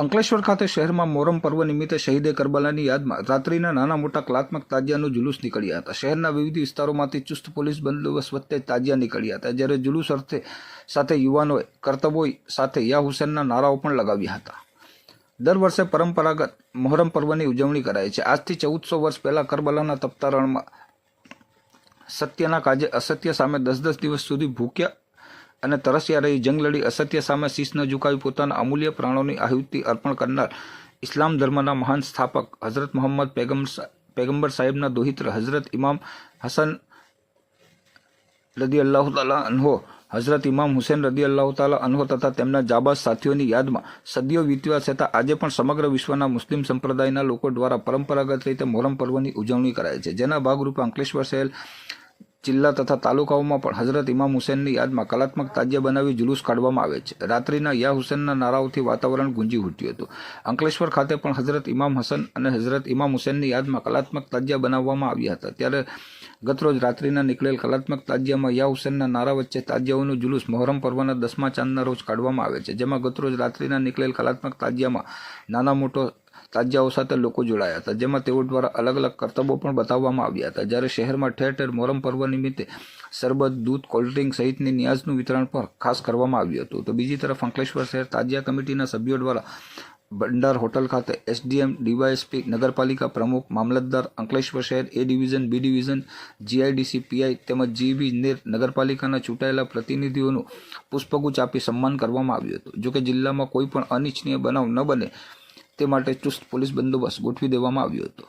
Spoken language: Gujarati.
અંકલેશ્વર ખાતે શહેરમાં મોરમ પર્વ નિમિત્તે શહીદે કરબલાની યાદમાં રાત્રિના નાના મોટા કલાત્મક તાજિયાનું જુલુસ નીકળ્યા હતા. શહેરના વિવિધ વિસ્તારોમાંથી ચુસ્ત પોલીસ બંદોબસ્ત વચ્ચે તાજિયા નીકળ્યા હતા, જ્યારે જુલુસ અર્થે સાથે યુવાનોએ કર્તવ્યો સાથે યા હુસેનના નારાઓ પણ લગાવ્યા હતા. દર વર્ષે પરંપરાગત મોહરમ પર્વની ઉજવણી કરાય છે. આજથી ચૌદસો વર્ષ પહેલાં કરબલાના તપતા રણમાં સત્યના કાજે અસત્ય સામે દસ દસ દિવસ સુધી ભૂખ્યા અને તરસ્યા રહી જંગ લડી અસત્ય સામે શીશ ન ઝુકાવી પોતાના અમૂલ્ય પ્રાણોની આહુતિ અર્પણ કરનાર ઇસ્લામ ધર્મના મહાન સ્થાપક હઝરત મોહમ્મદ પેગમ પેગમ્બર સાહેબના દોહિત્ર હઝરત ઇમામ હસન રદી અલ્લાહ તાલા અનહો, હઝરત ઇમામ હુસેન રદી અલ્લાહ તાલા અનહો તથા તેમના જાબાઝ સાથીઓની યાદમાં સદીઓ વીતવા છતાં આજે પણ સમગ્ર વિશ્વના મુસ્લિમ સંપ્રદાયના લોકો દ્વારા પરંપરાગત રીતે મોહરમ પર્વની ઉજવણી કરાય છે. જેના ભાગરૂપે અંકલેશ્વર શહેર જિલ્લા તથા તાલુકાઓમાં પણ હઝરત ઇમામ હુસેનની યાદમાં કલાત્મક તાજિયા બનાવી જુલુસ કાઢવામાં આવે છે. રાત્રિના યા હુસેનના નારાઓથી વાતાવરણ ગુંજી ઉઠ્યું હતું. અંકલેશ્વર ખાતે પણ હઝરત ઇમામ હસન અને હઝરત ઇમામ હુસેનની યાદમાં કલાત્મક તાજિયા બનાવવામાં આવ્યા હતા. ત્યારે ગતરોજ રાત્રિના નીકળેલ કલાત્મક તાજિયામાં યા હુસેનના નારા વચ્ચે તાજિયાઓનું જુલુસ મોહરમ પર્વના દસમા ચાંદના રોજ કાઢવામાં આવે છે, જેમાં ગતરોજ રાત્રિના નીકળેલ કલાત્મક તાજિયામાં નાના મોટો તાજિયાઓ સાથે લોકો જોડાયા હતા, જેમાં તેઓ દ્વારા અલગ અલગ કરતબો પણ બતાવવામાં આવ્યા હતા. જ્યારે શહેરમાં ઠેર ઠેર મોરમ પર્વ નિમિત્તે શરબત, દૂધ કોલ્ડ્રિંક સહિતની ન્યાઝનું વિતરણ પણ ખાસ કરવામાં આવ્યું હતું. તો બીજી તરફ અંકલેશ્વર શહેર તાજિયા કમિટીના સભ્યો દ્વારા ભંડાર હોટલ ખાતે એસડીએમ, ડીવાયએસપી, નગરપાલિકા પ્રમુખ, મામલતદાર, અંકલેશ્વર શહેર A division, B division, GIDC, PI તેમજ જીબી નેર નગરપાલિકાના ચૂંટાયેલા પ્રતિનિધિઓનું પુષ્પગુચ્છ આપી સન્માન કરવામાં આવ્યું હતું. જોકે જિલ્લામાં કોઈ પણ અનિચ્છનીય બનાવ ન બને તે માટે ચુસ્ત પોલીસ બંદોબસ્ત ગોઠવી દેવામાં આવ્યો હતો.